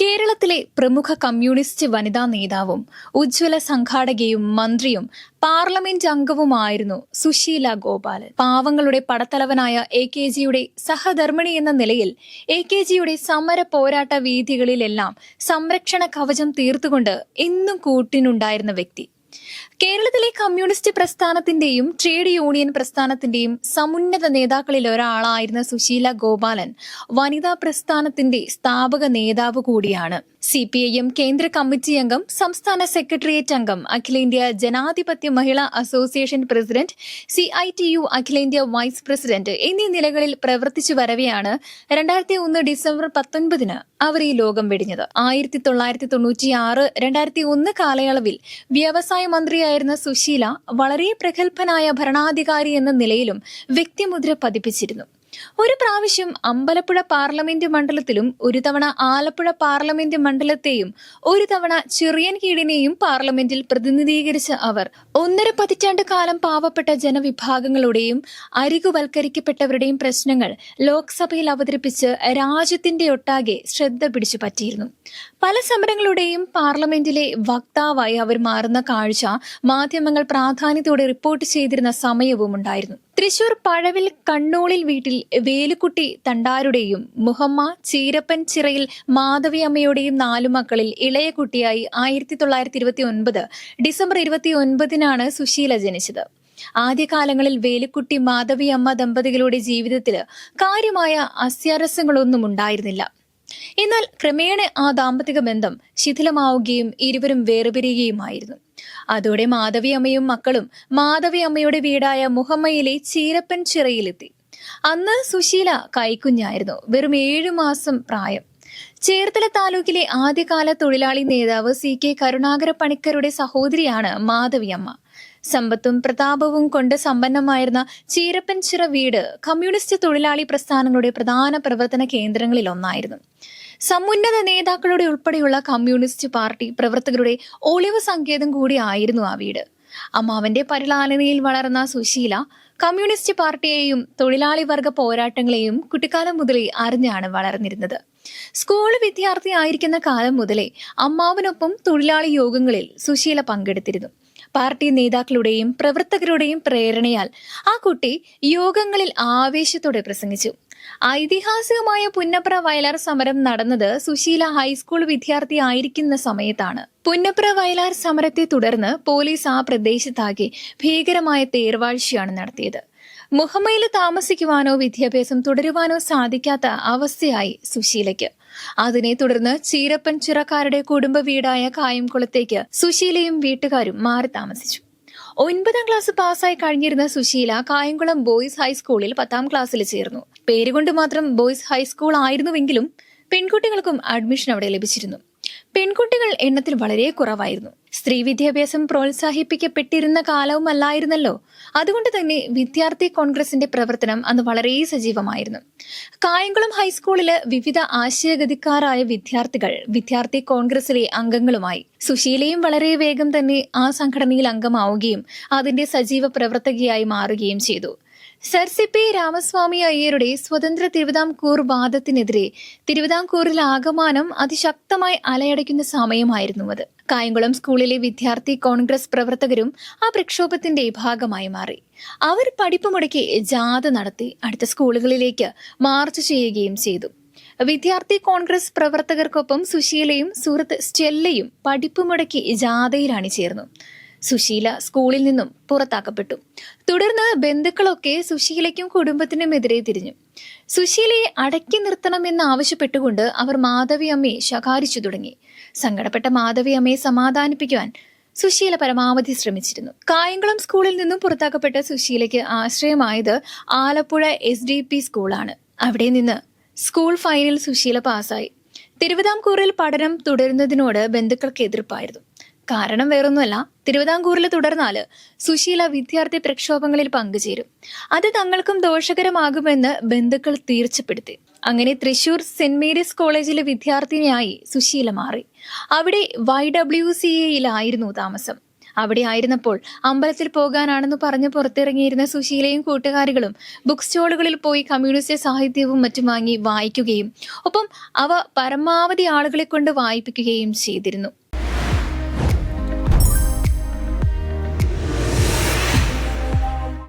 കേരളത്തിലെ പ്രമുഖ കമ്മ്യൂണിസ്റ്റ് വനിതാ നേതാവും ഉജ്ജ്വല സംഘാടകയും മന്ത്രിയും പാർലമെന്റ് അംഗവുമായിരുന്നു സുശീല ഗോപാലൻ. പാവങ്ങളുടെ പടത്തലവനായ എ കെ ജിയുടെ സഹധർമ്മിണി എന്ന നിലയിൽ എ കെ ജിയുടെ സമര പോരാട്ട വീഥികളിലെല്ലാം സംരക്ഷണ കവചം തീർത്തുകൊണ്ട് എന്നും കൂട്ടിനുണ്ടായിരുന്ന വ്യക്തി. കേരളത്തിലെ കമ്മ്യൂണിസ്റ്റ് പ്രസ്ഥാനത്തിന്റെയും ട്രേഡ് യൂണിയൻ പ്രസ്ഥാനത്തിന്റെയും സമുന്നത നേതാക്കളിൽ ഒരാളായിരുന്ന സുശീല ഗോപാലൻ വനിതാ പ്രസ്ഥാനത്തിന്റെ സ്ഥാപക നേതാവ് കൂടിയാണ്. സി പി ഐ എം കേന്ദ്ര കമ്മിറ്റി അംഗം സംസ്ഥാന സെക്രട്ടേറിയറ്റ് അംഗം അഖിലേന്ത്യാ ജനാധിപത്യ മഹിളാ association president C I T U അഖിലേന്ത്യാ വൈസ് പ്രസിഡന്റ് എന്നീ നിലകളിൽ പ്രവർത്തിച്ചു വരവെയാണ് രണ്ടായിരത്തി ഒന്ന് ഡിസംബർ പത്തൊൻപതിന് അവർ ഈ ലോകം വെടിഞ്ഞത്. ആയിരത്തി തൊള്ളായിരത്തി തൊണ്ണൂറ്റി ആറ് രണ്ടായിരത്തി ഒന്ന് കാലയളവിൽ വ്യവസായ മന്ത്രിയായിരുന്ന സുശീല വളരെ പ്രഗത്ഭനായ ഭരണാധികാരി എന്ന നിലയിലും വ്യക്തിമുദ്ര പതിപ്പിച്ചിരുന്നു. ഒരു പ്രാവശ്യം അമ്പലപ്പുഴ പാർലമെന്റ് മണ്ഡലത്തിലും ഒരു തവണ ആലപ്പുഴ പാർലമെന്റ് മണ്ഡലത്തെയും ഒരു തവണ ചിറിയൻകീടിനെയും പാർലമെന്റിൽ പ്രതിനിധീകരിച്ച അവർ. ഒന്നര പതിറ്റാണ്ട് കാലം പാവപ്പെട്ട ജനവിഭാഗങ്ങളുടെയും അരികുവൽക്കരിക്കപ്പെട്ടവരുടെയും പ്രശ്നങ്ങൾ ലോക്സഭയിൽ അവതരിപ്പിച്ച് രാജ്യത്തിന്റെ ഒട്ടാകെ ശ്രദ്ധ പിടിച്ചു പറ്റിയിരുന്നു പല സമരങ്ങളുടെയും പാർലമെന്റിലെ വക്താവായി അവർ മാറുന്ന കാഴ്ച മാധ്യമങ്ങൾ പ്രാധാന്യത്തോടെ റിപ്പോർട്ട് ചെയ്തിരുന്ന സമയവും ഉണ്ടായിരുന്നു തൃശൂർ പഴവിൽ കണ്ണോളിൽ വീട്ടിൽ വേലുക്കുട്ടി തണ്ടാരുടെയും മുഹമ്മ ചീരപ്പൻ ചിറയിൽ മാധവി അമ്മയുടെയും നാലു മക്കളിൽ ഇളയ കുട്ടിയായി ആയിരത്തി തൊള്ളായിരത്തി ഇരുപത്തി ഒൻപത് ഡിസംബർ ഇരുപത്തി ഒൻപതിനാണ് സുശീല ജനിച്ചത്. ആദ്യകാലങ്ങളിൽ വേലുക്കുട്ടി മാധവി അമ്മ ദമ്പതികളുടെ ജീവിതത്തിൽ കാര്യമായ അസ്യാരസ്യങ്ങളൊന്നും ഉണ്ടായിരുന്നില്ല എന്നാൽ ക്രമേണ ആ ദാമ്പത്തിക ബന്ധം ശിഥിലമാവുകയും ഇരുവരും വേർപിരിയുകയുമായിരുന്നു. അതോടെ മാധവി അമ്മയും മക്കളും മാധവി അമ്മയുടെ വീടായ മുഹമ്മയിലെ ചീരപ്പൻ ചിറയിലെത്തി. അന്ന് സുശീല കൈക്കുഞ്ഞായിരുന്നു. വെറും ഏഴു മാസം പ്രായം. ചേർത്തല താലൂക്കിലെ ആദ്യകാല തൊഴിലാളി നേതാവ് സി കെ കരുണാകര പണിക്കരുടെ സഹോദരിയാണ് മാധവിയമ്മ. സമ്പത്തും പ്രതാപവും കൊണ്ട് സമ്പന്നമായിരുന്ന ചീരപ്പൻചിറ വീട് കമ്മ്യൂണിസ്റ്റ് തൊഴിലാളി പ്രസ്ഥാനങ്ങളുടെ പ്രധാന പ്രവർത്തന കേന്ദ്രങ്ങളിൽ ഒന്നായിരുന്നു സമുന്നത നേതാക്കളുടെ ഉൾപ്പെടെയുള്ള കമ്മ്യൂണിസ്റ്റ് പാർട്ടി പ്രവർത്തകരുടെ ഒളിവ് സങ്കേതം കൂടിയായിരുന്നു ആ വീട്. അമ്മാവന്റെ പരിലാലനയിൽ വളർന്ന സുശീല കമ്മ്യൂണിസ്റ്റ് പാർട്ടിയെയും തൊഴിലാളി വർഗ പോരാട്ടങ്ങളെയും കുട്ടിക്കാലം മുതലേ അറിഞ്ഞാണ് വളർന്നിരുന്നത്. സ്കൂൾ വിദ്യാർത്ഥി ആയിരിക്കുന്ന കാലം മുതലേ അമ്മാവനൊപ്പം തൊഴിലാളി യോഗങ്ങളിൽ സുശീല പങ്കെടുത്തിരുന്നു. പാർട്ടി നേതാക്കളുടെയും പ്രവർത്തകരുടെയും പ്രേരണയാൽ ആ കുട്ടി യോഗങ്ങളിൽ ആവേശത്തോടെ പ്രസംഗിച്ചു. ഐതിഹാസികമായ പുന്നപ്ര വയലാർ സമരം നടന്നത് സുശീല ഹൈസ്കൂൾ വിദ്യാർത്ഥി ആയിരിക്കുന്ന സമയത്താണ്. പുന്നപ്ര വയലാർ സമരത്തെ തുടർന്ന് പോലീസ് ആ പ്രദേശത്താകെ ഭീകരമായ തേർവാഴ്ചയാണ് നടത്തിയത്. മുഹമ്മയിൽ താമസിക്കുവാനോ വിദ്യാഭ്യാസം തുടരുവാനോ സാധിക്കാത്ത അവസ്ഥയായി സുശീലയ്ക്ക്. അതിനെ തുടർന്ന് ചീരപ്പൻ ചിറക്കാരുടെ കുടുംബ വീടായ കായംകുളത്തേക്ക് സുശീലയും വീട്ടുകാരും മാറി താമസിച്ചു. ഒൻപതാം ക്ലാസ് പാസ്സായി കഴിഞ്ഞിരുന്ന സുശീല കായംകുളം ബോയ്സ് ഹൈസ്കൂളിൽ പത്താം ക്ലാസ്സിൽ ചേർന്നു. പേരുകൊണ്ട് മാത്രം ബോയ്സ് ഹൈസ്കൂൾ ആയിരുന്നുവെങ്കിലും പെൺകുട്ടികൾക്കും അഡ്മിഷൻ അവിടെ ലഭിച്ചിരുന്നു. പെൺകുട്ടികൾ എണ്ണത്തിൽ വളരെ കുറവായിരുന്നു. സ്ത്രീ വിദ്യാഭ്യാസം പ്രോത്സാഹിപ്പിക്കപ്പെട്ടിരുന്ന കാലവുമല്ലായിരുന്നല്ലോ. അതുകൊണ്ട് തന്നെ വിദ്യാർത്ഥി കോൺഗ്രസിന്റെ പ്രവർത്തനം അന്ന് വളരെ സജീവമായിരുന്നു. കായംകുളം ഹൈസ്കൂളിൽ വിവിധ ആശയഗതിക്കാരായ വിദ്യാർത്ഥികൾ വിദ്യാർത്ഥി കോൺഗ്രസിലെ അംഗങ്ങളുമായി സുശീലയും വളരെ വേഗം തന്നെ ആ സംഘടനയിൽ അംഗമാവുകയും അതിന്റെ സജീവ പ്രവർത്തകയായി മാറുകയും ചെയ്തു. സർ സി പി രാമസ്വാമി അയ്യരുടെ സ്വതന്ത്ര തിരുവിതാംകൂർ വാദത്തിനെതിരെ തിരുവിതാംകൂറിൽ ആകമാനം അതിശക്തമായി അലയടയ്ക്കുന്ന സമയമായിരുന്നു അത്. കായംകുളം സ്കൂളിലെ വിദ്യാർത്ഥി കോൺഗ്രസ് പ്രവർത്തകരും ആ പ്രക്ഷോഭത്തിന്റെ ഭാഗമായി മാറി. അവർ പഠിപ്പ് മുടക്കി ജാഥ നടത്തി അടുത്ത സ്കൂളുകളിലേക്ക് മാർച്ച് ചെയ്യുകയും ചെയ്തു. വിദ്യാർത്ഥി കോൺഗ്രസ് പ്രവർത്തകർക്കൊപ്പം സുശീലയും സുഹൃത്ത് സ്റ്റെല്ലയും പഠിപ്പ് മുടക്കി ജാഥയിലാണ് അണിചേർന്നു സുശീല സ്കൂളിൽ നിന്നും പുറത്താക്കപ്പെട്ടു. തുടർന്ന് ബന്ധുക്കളൊക്കെ സുശീലയ്ക്കും കുടുംബത്തിനുമെതിരെ തിരിഞ്ഞു. സുശീലയെ അടക്കി നിർത്തണമെന്ന് ആവശ്യപ്പെട്ടുകൊണ്ട് അവർ മാധവി അമ്മയെ ശകാരിച്ചു തുടങ്ങി. സങ്കടപ്പെട്ട മാധവി അമ്മയെ സമാധാനിപ്പിക്കുവാൻ സുശീല പരമാവധി ശ്രമിച്ചിരുന്നു. കായംകുളം സ്കൂളിൽ നിന്നും പുറത്താക്കപ്പെട്ട സുശീലയ്ക്ക് ആശ്രയമായത് ആലപ്പുഴ എസ് ഡി പി സ്കൂളാണ്. അവിടെ നിന്ന് സ്കൂൾ ഫൈനൽ സുശീല പാസ്സായി. തിരുവിതാംകൂറിൽ പഠനം തുടരുന്നതിനോട് ബന്ധുക്കൾക്ക് എതിർപ്പായിരുന്നു. കാരണം വേറൊന്നുമല്ല. തിരുവിതാംകൂറിൽ തുടർന്നാൽ സുശീല വിദ്യാർത്ഥി പ്രക്ഷോഭങ്ങളിൽ പങ്കുചേരും. അത് തങ്ങൾക്കും ദോഷകരമാകുമെന്ന് ബന്ധുക്കൾ തീർച്ചപ്പെടുത്തി. അങ്ങനെ തൃശൂർ സെന്റ് മേരീസ് കോളേജിലെ വിദ്യാർത്ഥിനിയായി സുശീല മാറി. അവിടെ വൈ ഡബ്ല്യു സി എയിലായിരുന്നു താമസം. അവിടെ ആയിരുന്നപ്പോൾ അമ്പലത്തിൽ പോകാനാണെന്ന് പറഞ്ഞ് പുറത്തിറങ്ങിയിരുന്ന സുശീലയും കൂട്ടുകാരികളും ബുക്ക് സ്റ്റോളുകളിൽ പോയി കമ്മ്യൂണിസ്റ്റ് സാഹിത്യവും മറ്റും വാങ്ങി വായിക്കുകയും ഒപ്പം അവ പരമാവധി ആളുകളെ കൊണ്ട് വായിപ്പിക്കുകയും ചെയ്തിരുന്നു.